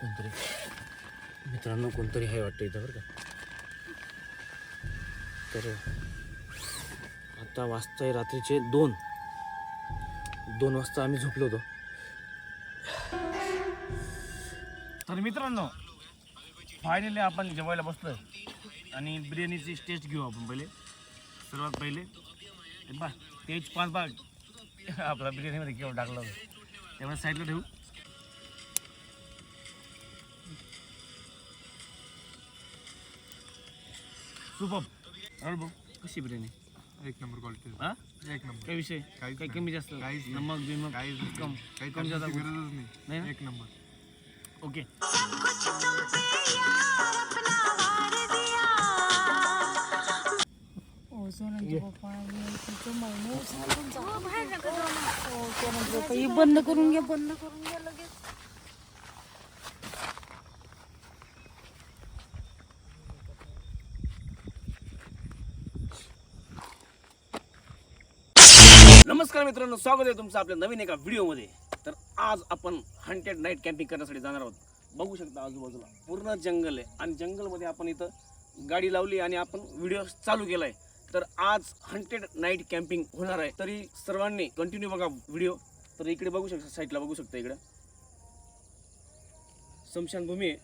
कोणतरी मित्रांनो कोणतरी आहे वाटतं इथं बरं का? तर आता वाजताय रात्रीचे दोन. दोन वाजता आम्ही झोपलो होतो. तर मित्रांनो फायनली आपण जेवायला बसलो आणि बिर्याणीची टेस्ट घेऊ आपण पहिले. सर्वात पहिले. हे बा तेज पाच भाग आपला बिर्याणीमध्ये केवळ टाकलं होतं. त्यामुळे साईडला ठेवू. सुपर अरे भाऊ कशी बिर्याणी? एक नंबर क्वालिटी हा? एक नंबर. काय विषय? काहीच काही नाही. कमी जास्त. काहीच नाही. नमक बिमक काहीच नाही. कम काही कम कुछ? गरजच नाही? एक नंबर. ओके. बंद करून घ्या बंद करून घ्या लगेच नमस्कार मित्रांनो स्वागत आहे तुमचं आपल्या नवीन एका व्हिडिओमध्ये. तर आज आपण हंटेड नाईट कॅम्पिंग करण्यासाठी जाणार आहोत. बघू शकता आजूबाजूला पूर्ण जंगल आहे. आणि जंगलमध्ये आपण इथं गाडी लावली आणि आपण व्हिडिओ चालू केलाय. तर आज हंटेड नाईट कॅम्पिंग होणार आहे. तरी सर्वांनी कंटिन्यू बघा व्हिडिओ तर इकडे बघू शकता साईडला बघू शकता इकडे. स्मशानभूमी आहे.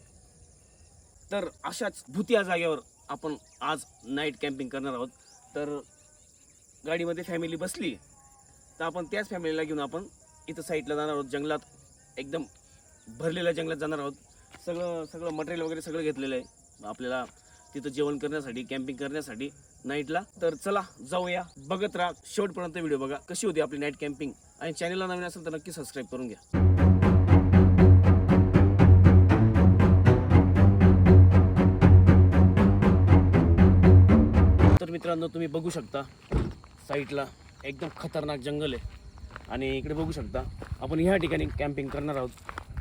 तर अशाच भूतिया जागेवर आपण आज नाईट कॅम्पिंग करणार आहोत. तर गाडीमध्ये फॅमिली बसली तर आपण त्याच फॅमिलीला घेऊन आपण इथं साईडला जाणार आहोत. जंगलात एकदम भरलेल्या जंगलात जाणार आहोत. सगळं सगळं मटेरियल वगैरे सगळं घेतलेलं आहे. आपल्याला तिथं जेवण करण्यासाठी कॅम्पिंग करण्यासाठी नाईटला. तर चला जाऊया. बघत राहा. शेवटपर्यंत व्हिडिओ बघा. कशी होती आपली नाईट कॅम्पिंग? आणि चॅनलला नवीन असेल तर नक्की सबस्क्राईब करून घ्या. तर मित्रांनो तुम्ही बघू शकता साईटला एकदम खतरनाक जंगल आहे. आणि इकडे बघू शकता आपण ह्या ठिकाणी कॅम्पिंग करणार आहोत.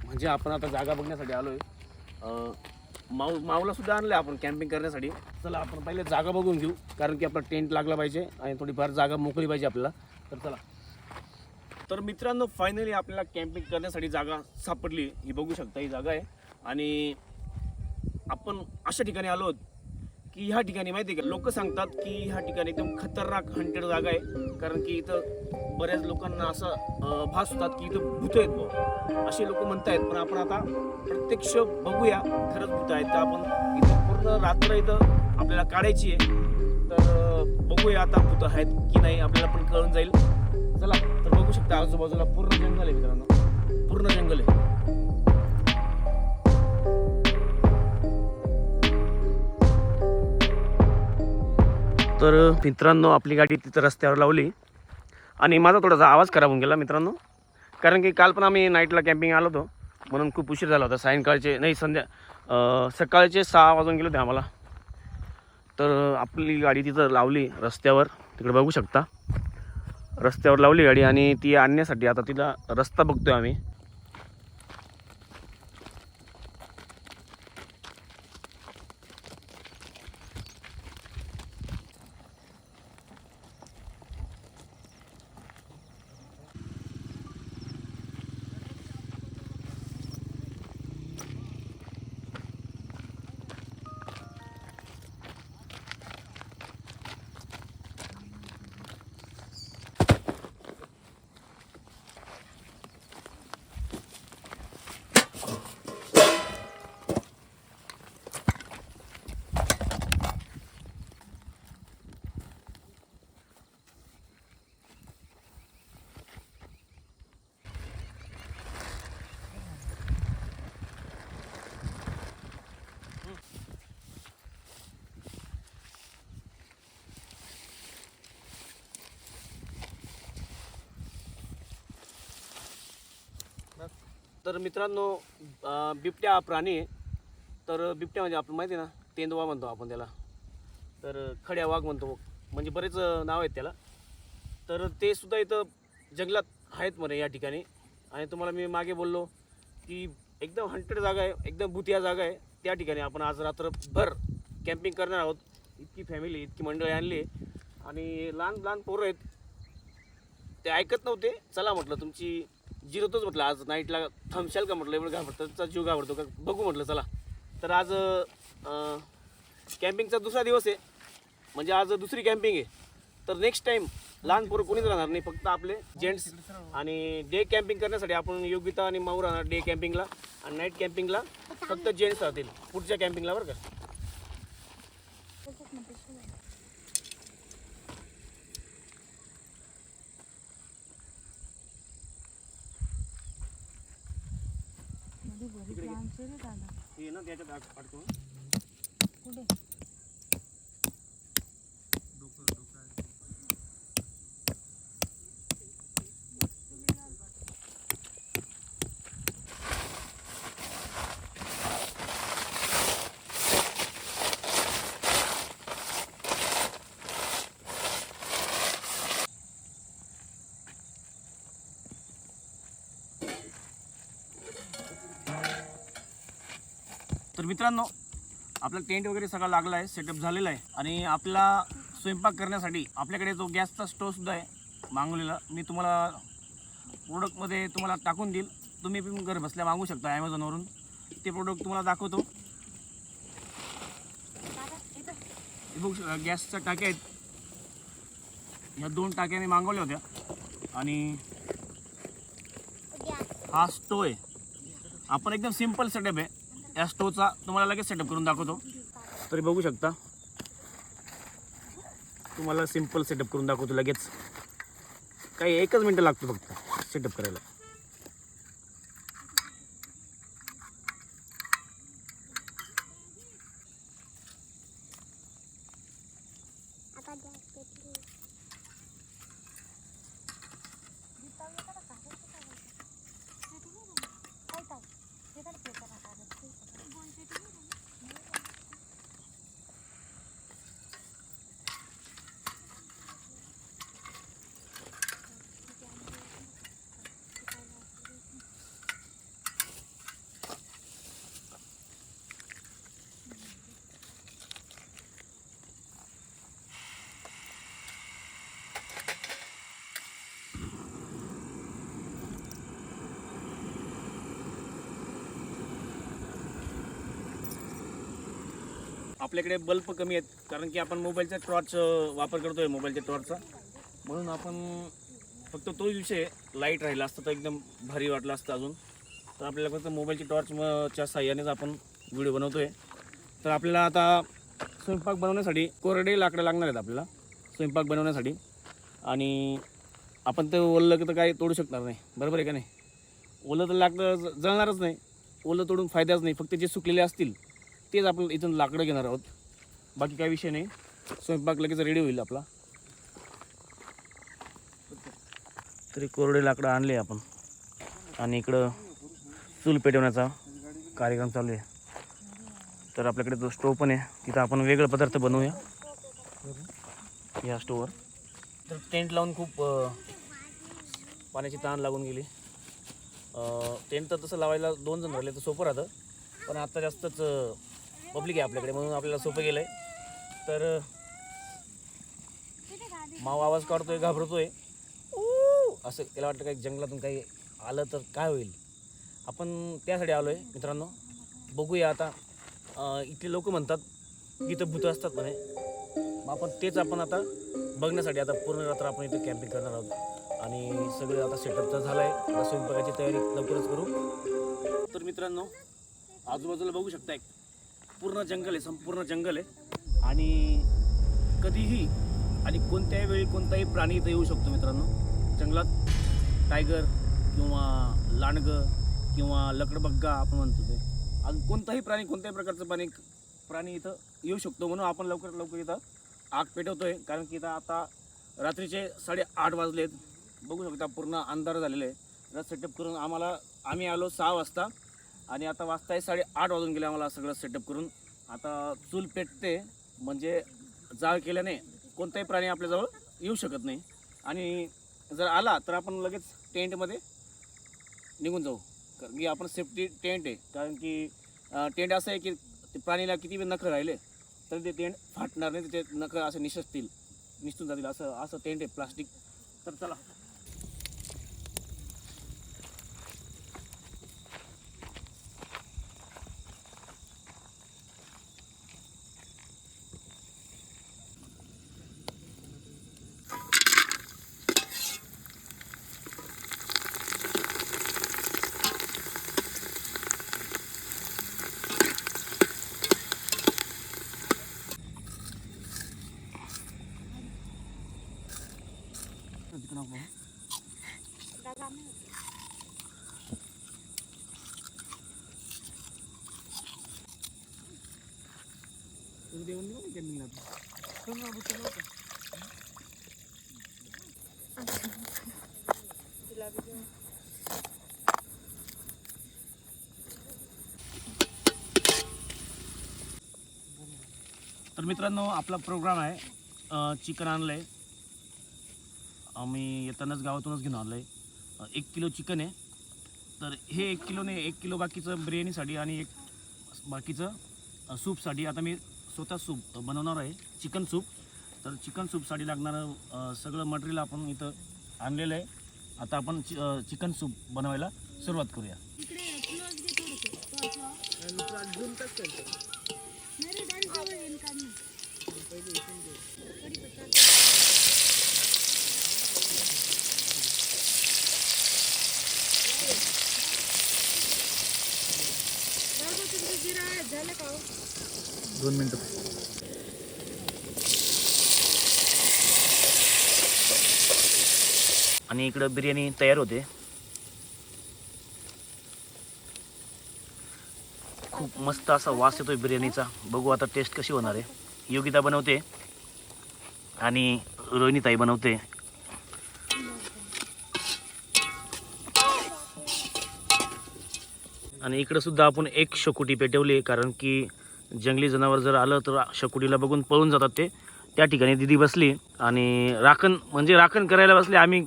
म्हणजे आपण आता जागा बघण्यासाठी आलो आहे माऊ माऊला सुद्धा आणलं आपण कॅम्पिंग करण्यासाठी. चला आपण पहिले जागा बघून घेऊ कारण की आपला टेंट लागला पाहिजे आणि थोडीफार जागा मोकळी पाहिजे आपल्याला. तर चला. तर मित्रांनो फायनली आपल्याला कॅम्पिंग करण्यासाठी जागा सापडली. ही बघू शकता ही जागा आहे. आणि आपण अशा ठिकाणी आलो आहोत की ह्या ठिकाणी माहिती आहे का? लोक सांगतात की ह्या ठिकाणी एकदम खतरनाक हंटेड जागा आहे. कारण की इथं बऱ्याच लोकांना असं भास होतात की इथं भूत आहेत बघ असे लोक म्हणतायत. पण आपण आता प्रत्यक्ष बघूया. खरंच भूत आहेत तर आपण इथं पूर्ण रात्र इथं आपल्याला काढायची आहे. तर बघूया आता भूत आहेत की नाही आपल्याला पण कळून जाईल. चला तर बघू शकता आजूबाजूला पूर्ण जंगल आहे मित्रांनो. पूर्ण जंगल आहे. तर मित्रांनो आपली गाडी तिथं रस्त्यावर लावली. आणि माझा थोडासा आवाज खराब होऊन गेला मित्रांनो. कारण की काल पण आम्ही नाईटला कॅम्पिंग आलो होतो. म्हणून खूप उशीर झाला होता. सायंकाळचे नाही संध्या सकाळचे सहा वाजून गेले होते आम्हाला. तर आपली गाडी तिथं लावली रस्त्यावर. तिकडे बघू शकता. रस्त्यावर लावली गाडी आणि ती आणण्यासाठी आता तिला रस्ता बघतोय आम्ही. तर मित्रांनो बिबट्या हा प्राणी आहे. तर बिबट्या म्हणजे आपण माहिती आहे ना तेंदवा म्हणतो आपण त्याला. तर खड्या वाघ म्हणतो. म्हणजे बरेच नाव आहेत त्याला. तर ते सुद्धा इथं जंगलात आहेत म्हणे या ठिकाणी. आणि तुम्हाला मी मागे बोललो की एकदम हंटेड जागा आहे एकदम भुतिया जागा आहे. त्या ठिकाणी आपण आज रात्रभर कॅम्पिंग करणार आहोत. इतकी फॅमिली इतकी मंडळी आणली आहे. आणि लहान लहान पोरं आहेत. ते ऐकत नव्हते. चला म्हटलं तुमची जिरतच म्हटलं आज नाईटला थांबशाल का म्हटलं? एवढं घाबरतं त्याचा जीव घाबरतो का? बघू म्हटलं चला. तर आज कॅम्पिंगचा दुसरा दिवस आहे. म्हणजे आज दुसरी कॅम्पिंग आहे. तर नेक्स्ट टाइम लहान पोरं कोणीच राहणार नाही फक्त आपले जेंट्स आणि डे कॅम्पिंग करण्यासाठी आपण योगिता आणि माऊ राहणार डे कॅम्पिंगला आणि नाईट कॅम्पिंगला फक्त जेंट्स राहतील पुढच्या कॅम्पिंगला बरं का? दादा हे तर मित्रांनो आपला टेंट वगैरे सगळा लागला आहे सेटअप झालेला आहे. आणि आपला स्वयंपाक करण्यासाठी आपल्याकडे जो गॅसचा स्टोवसुद्धा आहे मागवलेला मी तुम्हाला प्रोडक्टमध्ये तुम्हाला टाकून देईल. तुम्ही पण घर बसल्या मागू शकता ॲमेझॉनवरून ते प्रोडक्ट तुम्हाला दाखवतो. हे बघू शकता गॅसच्या टाक्या आहेत. ह्या दोन टाक्या मी मागवल्या होत्या. आणि हा स्टोव आहे. आपण एकदम सिंपल सेटअप आहे. या स्टोचा तुम्हाला लगेच सेटअप करून दाखवतो. तरी बघू शकता. तुम्हाला सिंपल सेटअप करून दाखवतो लगेच. काही एकच मिनटं लागतो फक्त सेटअप करायला. आपल्याकडे बल्ब कमी आहेत कारण की आपण मोबाईलचा टॉर्च वापर करतोय मोबाईलच्या टॉर्चचा म्हणून आपण फक्त तो विषय लाइट राहिला असतं तर एकदम भारी वाटलं असतं अजून. तर आपल्याला फक्त मोबाईलची टॉर्चच्या साह्यानेच आपण व्हिडिओ बनवतोय. तर आपल्याला आता स्वयंपाक बनवण्यासाठी कोरडे लाकडं लागणार आहेत आपल्याला स्वयंपाक बनवण्यासाठी. आणि आपण ते ओललं तर काही तोडू शकणार नाही बरोबर आहे का नाही? ओलं तर लाकडं जळणारच नाही. ओलं तोडून फायदाच नाही फक्त जे सुकलेले असतील तेच आपण इथून लाकडं घेणार आहोत. बाकी काही विषय नाही. स्वयंपाक लगेच रेडी होईल आपला. तरी कोरडे लाकडं आणले आपण. आणि इकडं चूल पेटवण्याचा कार्यक्रम चालू आहे. तर आपल्याकडे जो स्टोव पण आहे तिथं आपण वेगळे पदार्थ बनवूया. या स्टोववर तर टेंट लावून खूप पाण्याची ताण लागून गेली. टेंट तर तसं लावायला दोन जण राहिले तर सोपं राहतं. पण आता जास्तच पब्लिक आहे आपल्याकडे म्हणून आपल्याला सोपं गेलं आहे तर माव आवाज काढतोय घाबरतोय! असं त्याला वाटतं काही जंगलातून काही आलं तर काय होईल? आपण त्यासाठी आलो आहे मित्रांनो. बघूया आता इथले लोक म्हणतात की इथं भूतं असतात म्हणे. मग आपण तेच आपण आता बघण्यासाठी आता पूर्ण रात्र आपण इथे कॅम्पिंग करणार आहोत. आणि सगळं आता सेटअप तर झालं आहे आता स्वयंपाकाची तयारी लवकरच करू. तर मित्रांनो आजूबाजूला बघू शकता एक पूर्ण जंगल आहे संपूर्ण जंगल आहे. आणि कधीही आणि कोणत्याही वेळी कोणताही प्राणी इथं येऊ शकतो मित्रांनो. जंगलात टायगर किंवा लांडगं किंवा लकडबग्गा आपण म्हणतो ते. अजून कोणताही प्राणी कोणत्याही प्रकारचं प्राणी प्राणी इथं येऊ शकतो म्हणून आपण लवकरात लवकर इथं आग पेटवतो आहे कारण की इथं आता रात्रीचे साडेआठ वाजले आहेत बघू शकता पूर्ण अंधार झालेले आहे. रथ सेटअप करून आम्हाला आम्ही आलो सहा वाजता. आणि आता वाजता आहे साडेआठ वाजून गेले आम्हाला सगळं सेटअप करून. आता चूल पेटते म्हणजे जाळ केल्याने कोणताही प्राणी आपल्याजवळ येऊ शकत नाही. आणि जर आला तर आपण लगेच टेंटमध्ये निघून जाऊ. कारण की आपण सेफ्टी टेंट आहे. कारण की टेंट असं आहे की ते प्राणीला किती वेळ नखं राहिले तर ते टेंट फाटणार नाही ते नखं असं निशसतील निसटून जातील. असं असं टेंट आहे प्लास्टिक तर चला. तर मित्रांनो आपला प्रोग्राम आहे चिकन आणलं आहे आम्ही येतानाच गावातूनच घेऊन आलो आहे एक किलो चिकन आहे. तर हे एक किलोने एक किलो बाकीचं बिर्याणीसाठी आणि एक बाकीचं सूपसाठी. आता मी स्वतः सूप बनवणार आहे चिकन सूप तर चिकन सूपसाठी लागणारं सगळं मटेरियल आपण इथं आणलेलं आहे. आता आपण चि चिकन सूप बनवायला सुरुवात करूया. दोन मिनटं. आणि इकडं बिर्याणी तयार होते. खूप मस्त असा वास येतोय बिर्याणीचा. बघू आता टेस्ट कशी होणार आहे. योगिता बनवते आणि रोहिणीताई बनवते. आणि इकडं सुद्धा आपण एक शकुटी पेटवली आहे कारण की जंगली जनावर जर आलं तर शकुटीला बघून पळून जातात ते. त्या ठिकाणी दिदी बसली आणि राखण म्हणजे राखण करायला बसले. आम्ही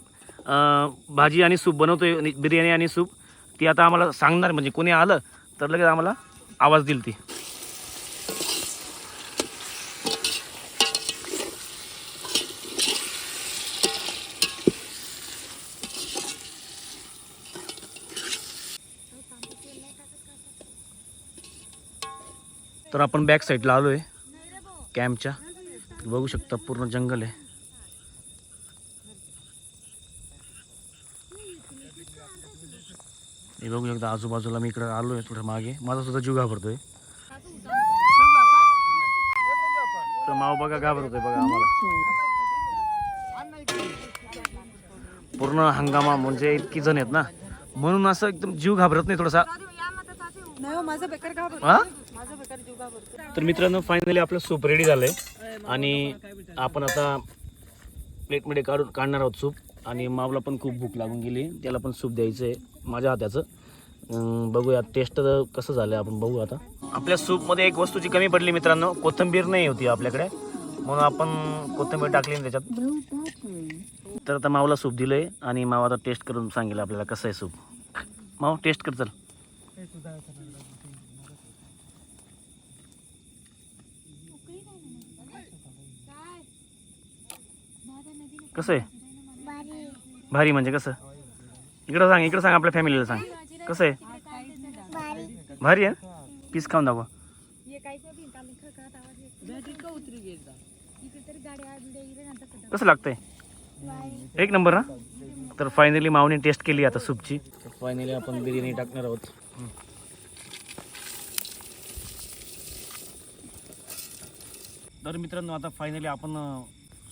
भाजी आणि सूप बनवतोय बिर्याणी आणि सूप. ती आता आम्हाला सांगणार म्हणजे कोणी आलं तर लगेच आम्हाला आवाज दिल ती. तर आपण बॅक साईडला आलो आहे कॅम्पच्या बघू शकता पूर्ण जंगल आहे. हे बघू शकता आजूबाजूला मी इकडे आलो आहे थोडं मागे. माझा सुद्धा जीव घाबरतोय. तर माव बघा घाबरतोय बघा आम्हाला. पूर्ण हंगामा म्हणजे इतकी जण आहेत ना. म्हणून असं एकदम जीव घाबरत नाही थोडासा. नाही हो, माझं बेकार घाबरतो हा? माझं बेकार जीव घाबरतो तर मित्रांनो फायनली आपलं सूप रेडी झालंय. आणि आपण आता प्लेटमध्ये काढून काढणार आहोत सूप आणि मावला पण खूप भूक लागून गेली. त्याला पण सूप द्यायचं आहे माझ्या हाताचं. अं, बघूया टेस्ट कसं झालं आपण बघू आता. आपल्या सूपमध्ये एक वस्तूची कमी पडली मित्रांनो. कोथिंबीर नाही होती आपल्याकडे. म्हणून आपण कोथिंबीर टाकली ना त्याच्यात. तर आता मावला सूप दिलंय. आणि माव आता टेस्ट करून सांगेल आपल्याला कसं आहे सूप माव टेस्ट कर चल. कसं आहे? भारी. म्हणजे कसं? इकडं सांग इकडं सांग आपल्या फॅमिलीला सांग. कसं आहे? भारी. आहे? पीस खाऊन दाखवा. कसं लागतंय? एक नंबर ना तर फायनली मावने टेस्ट केली आता सूपची. फायनली आपण बिर्याणी टाकणार आहोत. तर मित्रांनो आता फायनली आपण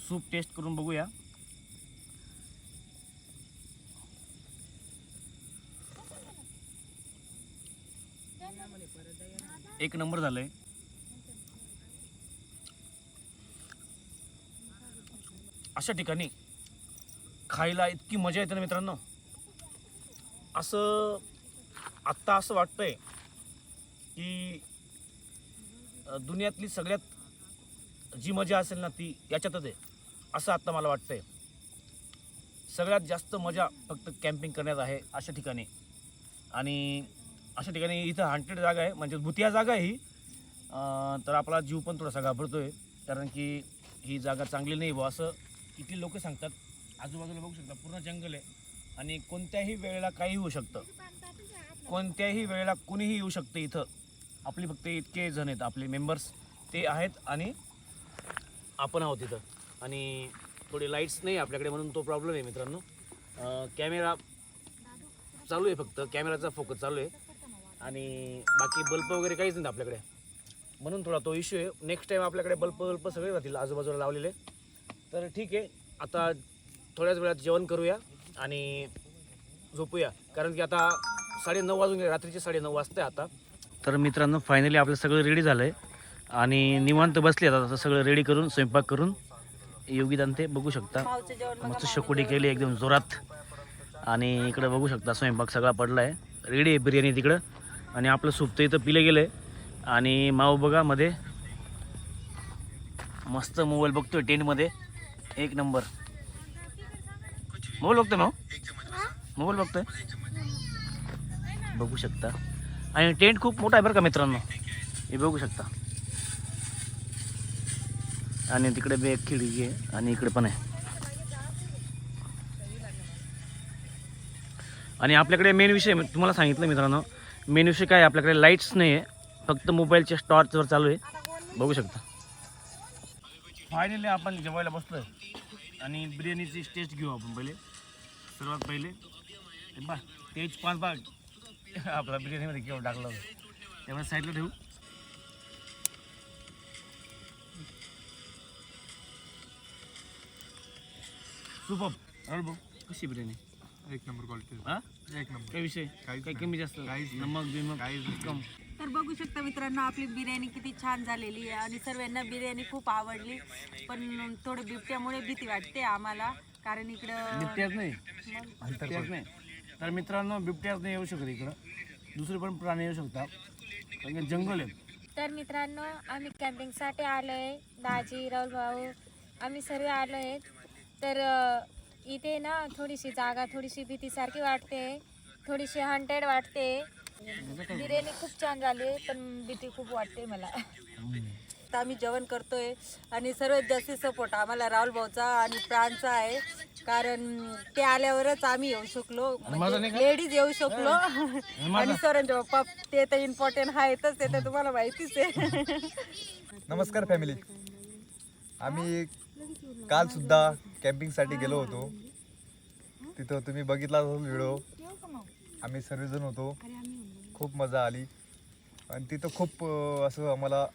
सूप टेस्ट करून बघूया. एक नंबर झालंय. अशा ठिकाणी खायला इतकी मजा येते ना मित्रांनो. असं आत्ता असं वाटतंय की दुनियातली सगळ्यात जी मजा असेल ना ती याच्यातच आहे असं आत्ता मला वाटतंय. सगळ्यात जास्त मजा फक्त कॅम्पिंग करण्यात आहे अशा ठिकाणी. आणि अशा ठिकाणी इथं हंटेड जागा आहे. म्हणजे भुतिया जागा आहे ही. तर आपला जीव पण थोडासा घाबरतो आहे कारण की ही जागा चांगली नाही बुवा. असं इथली लोक सांगतात. आजूबाजूला बघू शकता पूर्ण जंगल आहे. आणि कोणत्याही वेळेला काही होऊ शकतं. कोणत्याही वेळेला कुणीही येऊ शकतं इथं. आपली फक्त इतके जण आहेत आपले मेंबर्स ते आहेत आणि आपण आहोत इथं. आणि थोडे लाईट्स नाही आपल्याकडे म्हणून तो प्रॉब्लेम आहे मित्रांनो. कॅमेरा चालू आहे फक्त. कॅमेराचा फोकस चालू आहे. आणि बाकी बल्ब वगैरे काहीच नाही आपल्याकडे. म्हणून थोडा तो इश्यू आहे. नेक्स्ट टाईम आपल्याकडे बल्ब बल्ब सगळे राहतील आजूबाजूला लावलेले. तर ठीक आहे. आता थोड्याच वेळात जेवण करूया आणि झोपूया. कारण की आता साडेनऊ वाजून गेले रात्रीचे साडेनऊ वाजते आता. तर मित्रांनो फायनली आपलं सगळं रेडी झालं आहे आणि निवांत बसले आता आता सगळं रेडी करून स्वयंपाक करून. योगीदान ते बघू शकता. मस्त शकोटी केली एकदम जोरात. आणि इकडे बघू शकता स्वयंपाक सगळा पडला आहे रेडी आहे बिर्याणी तिकडं. आणि आपलं सूप इथं पिलं गेलं आहे आणि माऊ बघा मध्ये. मस्त मोबाईल बघतोय टेंटमध्ये एक नंबर. मोबाईल बघतोय माऊ मोबाईल बघतोय? बघू शकता. आणि टेंट खूप मोठा आहे बरं का मित्रांनो? हे बघू शकता. आणि तिकडे बे एक खिडकी आहे आणि इकडे पण आहे. आणि आपल्याकडे मेन विषय मी तुम्हाला सांगितलं मित्रांनो मेन्यूशी काय आपल्याकडे लाईट्स नाही आहे फक्त मोबाईलच्या टॉर्चवर चालू आहे. बघू शकता. फायनली आपण जेवायला बसलो आणि बिर्याणीची टेस्ट घेऊ आपण पहिले. सर्वात पहिले. बा तेज पाच बाग आपला बिर्याणीमध्ये केवळ टाकला त्यामुळे साईडला ठेवू. सुपब भाऊ कशी बिर्याणी? एक नंबर क्वालिटी. हा? एक नंबर. काय विषय? काहीच काही नाही. कमी जास्त? काहीच नाही. नमक बिमक? काहीच कम. तर बघू शकता मित्रांनो आपली बिर्याणी किती छान झालेली आहे आणि सर्वांना बिर्याणी खूप आवडली. पण थोडं बिबट्यामुळे भीती वाटते आम्हाला कारण इकडं बिबट्याच नाही. बिबट्याच नाही. तर मित्रांनो बिबट्याच नाही येऊ शकत इकडं. दुसरे पण प्राणी येऊ शकतात. कारण की जंगल आहे. तर मित्रांनो आम्ही कॅम्पिंगसाठी आलो आहे दाजी राहुल भाऊ आम्ही सर्व आलो आहेत तर अ, इथे ना थोडीशी जागा थोडीशी भीतीसारखी वाटते. थोडीशी हंटेड वाटते. बिर्याणी खूप छान झाली पण भीती खूप वाटते मला. आता आम्ही जेवण करतोय आणि सर्वात जास्त सपोर्ट आम्हाला राहुल भाऊचा आणि प्राणचा आहे. कारण ते आल्यावरच आम्ही येऊ शकलो. माझा नाही का? लेडीज येऊ शकलो? आणि सरांचे पप्पा ते तर इम्पॉर्टंट आहेतच ते तर तुम्हाला माहितीच आहे. नमस्कार फॅमिली आम्ही काल सुद्धा कॅम्पिंगसाठी गेलो होतो. तिथं तुम्ही बघितला असेल व्हिडिओ. आम्ही सर्वजण होतो. खूप मजा आली. आणि तिथं खूप असं आम्हाला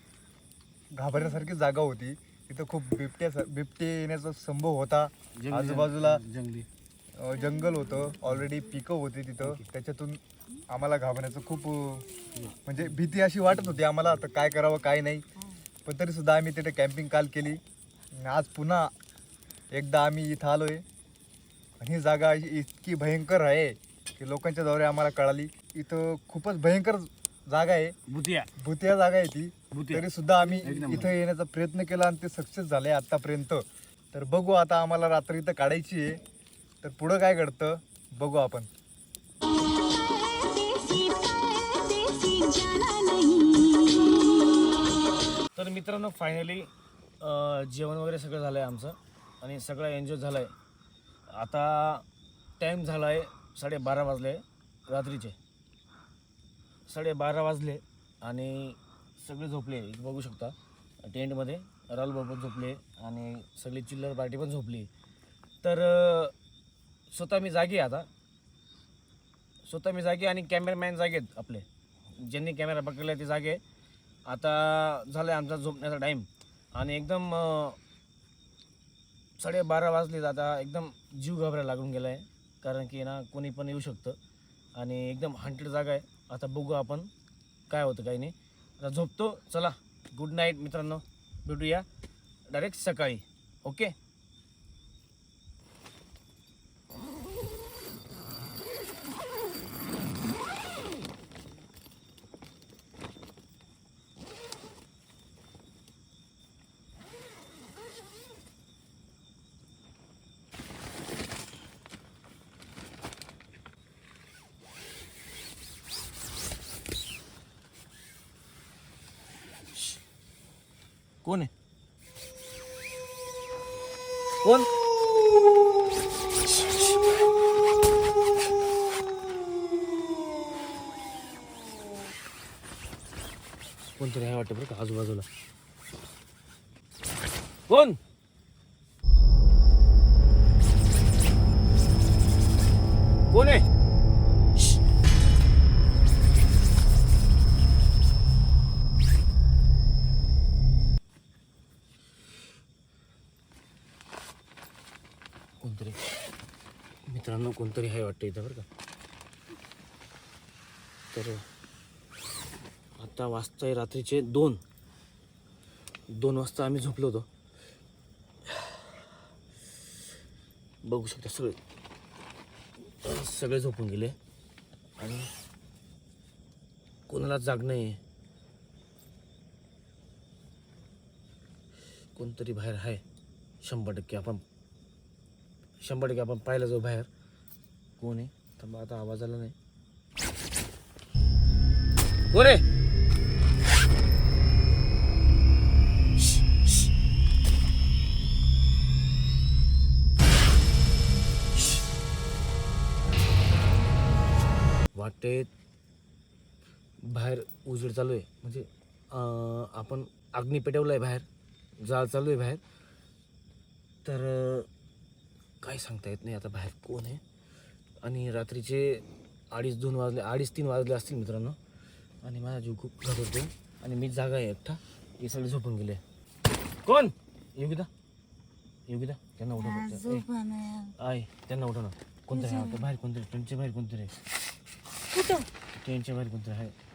घाबरण्यासारखी जागा होती. तिथं खूप बिबट्या बिबटे येण्याचा संभव होता. आजूबाजूला जंगली. जंगल होतं. ऑलरेडी पिकं होती तिथं. त्याच्यातून आम्हाला घाबरण्याचं खूप म्हणजे भीती अशी वाटत होती आम्हाला. आता काय करावं काय नाही. पण तरी सुद्धा आम्ही तिथे कॅम्पिंग काल केली. आणि आज पुन्हा एकदा आम्ही इथं आलो आहे आणि ही जागा इतकी भयंकर आहे की लोकांच्या द्वारे आम्हाला कळाली. इथं खूपच भयंकर जागा आहे. भुतिया. भूतिया जागा आहे ती. तरी सुद्धा आम्ही. इथं येण्याचा प्रयत्न केला आणि ते सक्सेस झाले आतापर्यंत. तर बघू आता आम्हाला रात्री इथं काढायची आहे. तर पुढं काय घडतं बघू आपण. तर मित्रांनो फायनली जेवण वगैरे सगळं झालं आहे आमचं. आणि सगळं एन्जॉय झालं आहे आता टाईम झाला आहे साडेबारा वाजले रात्रीचे. साडेबारा वाजले आणि सगळे झोपले. इथे बघू शकता टेंटमध्ये राहुल झोपले आणि सगळी चिल्लर पार्टी पण झोपली. तर स्वतः मी जागी आहे आता. स्वतः मी जागे आणि कॅमेरामॅन जागे आहेत आपले. ज्यांनी कॅमेरा पकडला ते जागे आता झालं आहे आमचा झोपण्याचा टाईम आणि एकदम साडेबारा वाजले आता एकदम जीव घाबरायला लागून गेला आहे कारण की ना कोणी पण येऊ शकतं. आणि एकदम हंटेड जागा आहे. आता बघू आपण काय होतं काही नाही. आता झोपतो. चला गुड नाईट मित्रांनो. भेटूया. डायरेक्ट सकाळी. ओके कोण आहे कोण कोणतरी आहे वाटतं बरं का आजूबाजूला. कोण? कोण आहे? कोणतरी. मित्रांनो कोणतरी आहे वाटतं इथं बरं का? तर आता वाजताय रात्रीचे दोन. दोन वाजता आम्ही झोपलो होतो. बघू शकता सगळे. सगळे झोपून गेले. आणि कोणाला जाग नाही कोणतरी बाहेर आहे. शंभर टक्के आपण शंभर टक्के आपण पाहिलं जाऊ बाहेर. कोण आहे? तर आता आवाज आला नाही. कोण आहे? वाटते बाहेर उजेड चालू आहे. म्हणजे आपण अग्नी पेटवलं आहे बाहेर जाळ चालू आहे बाहेर. तर काय सांगता येत नाही आता बाहेर कोण आहे. आणि रात्रीचे अडीच दोन वाजले अडीच तीन वाजले असतील मित्रांनो. आणि माझा जीव खूप घाबरतो आणि मी जागा आहे एकटा. हे सगळे झोपून गेले. कोण? योगिता? योगिता त्यांना उठव आहे त्यांना उठव ना. कोणतरी बाहेर कोणतरी टेंटच्या बाहेर कोणतरी कुठं? टेंटच्या बाहेर कोणतरी आहे.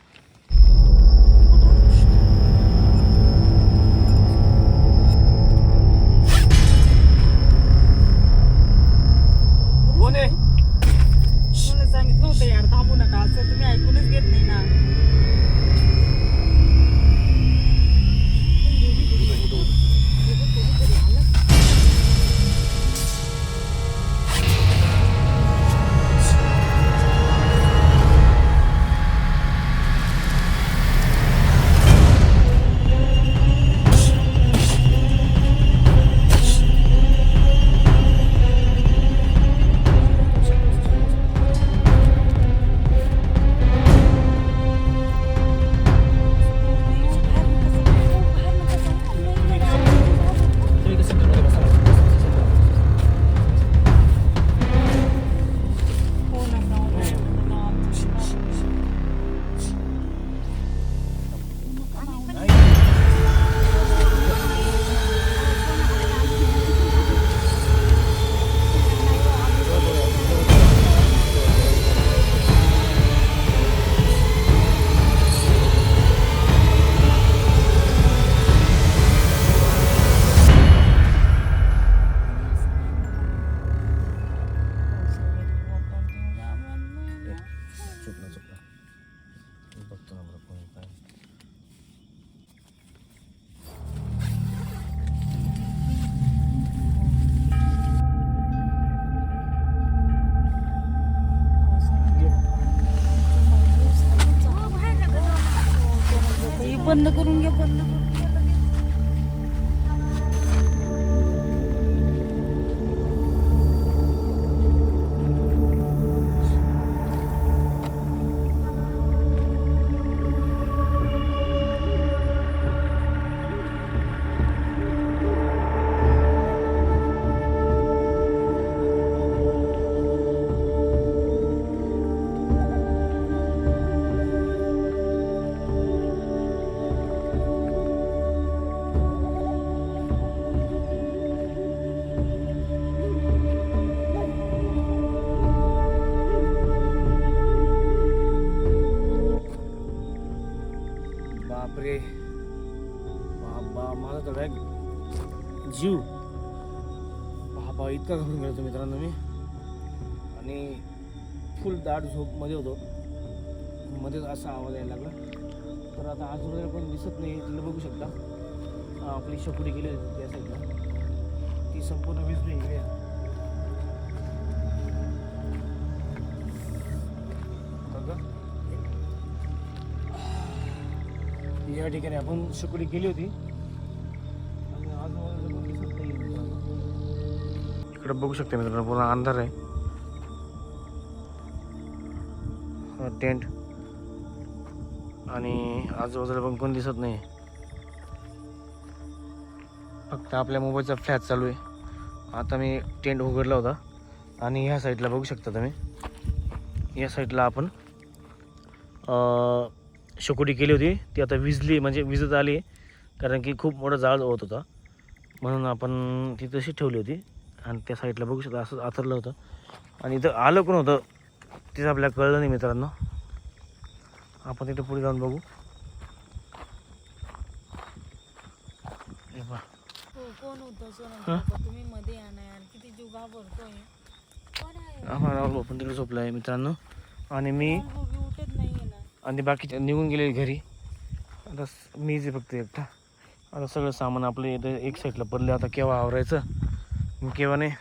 बंद करून घ्या बंद करून आणि फुल दाट झोपमध्ये होतो. मध्येच असा आवाज यायला लागला. तर आता आजूबाजूला पण दिसत नाही तिला बघू शकता. आपली शकुडी गेली होती त्या साईडला ती संपूर्ण विसरली इकडे या ठिकाणी आपण शुकडी केली होती. आणि आजूबाजूला पण दिसत नाही इकडे बघू शकते मित्रांनो पूर्ण अंधार आहे. टेंट आणि आजूबाजूला पण कोण दिसत नाही. फक्त आपल्या मोबाईलचा फ्लॅश चालू आहे. आता मी टेंट उघडला होता. आणि ह्या साईडला बघू शकता तुम्ही. या साईडला आपण अं, शेकोटी केली होती. ती आता विजली म्हणजे विजत आली. कारण की खूप मोठा जाळ होत होता. म्हणून आपण ती तशी ठेवली होती. आणि त्या साईडला बघू शकता असं आतरलं होतं. आणि इथं आलं कोण होतं तिथं आपल्याला कळलं नाही मित्रांनो. आपण तिथे पुढे जाऊन बघू. हे कोण? तुम्ही मध्ये किती जीव हा राहुल पण तिकडे झोपला आहे मित्रांनो. आणि मी कोण बघू उठत नाहीये ना. आणि बाकीचे निघून गेले घरी. आता मीच आहे फक्त एकटा. आता सगळं सामान आपलं इथं एक साईडला पडलं. आता केव्हा आवरायचं? मग केव्हा नाही?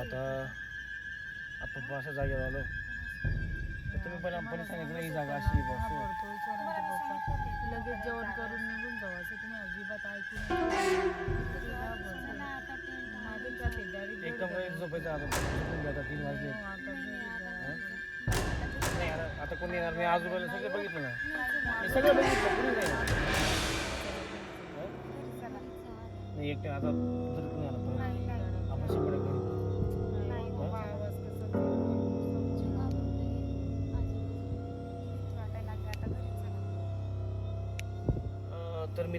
आता आपण अशा जागेवर आलो. तर तुम्ही पहिला पण सांगितलं ही जागा अशी आहे बा, पप्पा लगेच जेवण करून निघून जाऊ असं तुम्ही अजिबात ऐकून माझे जाते गाडी एक कमरा झोपायचं आता. झोपून घ्या आता तीन वाजले. नाही आता आता कोणी येणार? नाही आजूबाजूला सगळं बघितलं ना. हे सगळं बघितलं कोणी नाही. येणार. हं? नाही एकटे आता जर कोणी आलं तर आपण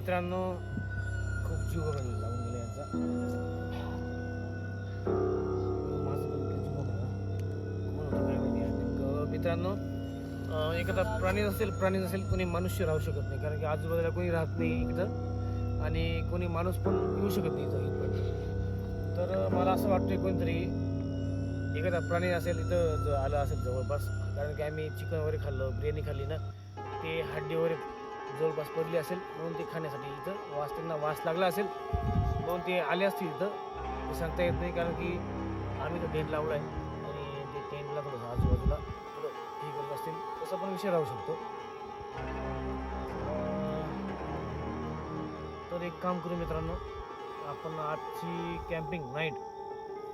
मित्रांनो खूप जीव बघायला गेला यांचा. मित्रांनो एखादा प्राणी नसेल प्राणी नसेल कोणी मनुष्य राहू शकत नाही. कारण की आजूबाजूला कोणी राहत नाही इथं. आणि कोणी माणूस पण येऊ शकत नाही इथं इथं तर मला असं वाटतं कोणतरी एखादा प्राणी असेल इथं आलं असेल जवळपास. कारण की आम्ही चिकन वगैरे खाल्लं बिर्याणी खाल्ली ना ते हड्डी वगैरे जवळपास पडली असेल म्हणून ते खाण्यासाठी इथं वास त्यांना वास लागला असेल म्हणून ते आले असतील इथं. ते सांगता येत नाही कारण की आम्ही तर टेंट लावला आहे आणि ते टेंटला थोडंसं आजूबाजूला थोडं हे करत असतील तसा पण विषय राहू शकतो. तर एक काम करू मित्रांनो आपण आजची कॅम्पिंग नाईट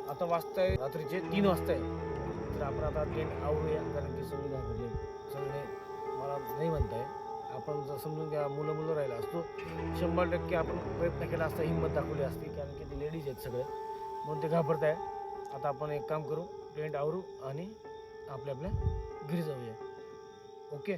आता वाजताय रात्रीचे तीन वाजताय. तर आपण आता टेंट आवडूया कारण की सगळी घाबरले सगळे मला नाही म्हणताय. आपण जर समजून घ्या मुलं मुलं राहिला असतो शंभर टक्के आपण प्रयत्न केला असता हिंमत दाखवली असती कारण की ते लेडीज आहेत सगळे. म्हणून ते घाबरत आहे. आता आपण एक काम करू टेंट आवरू आणि आपल्या आपल्या घरी जाऊया. ओके?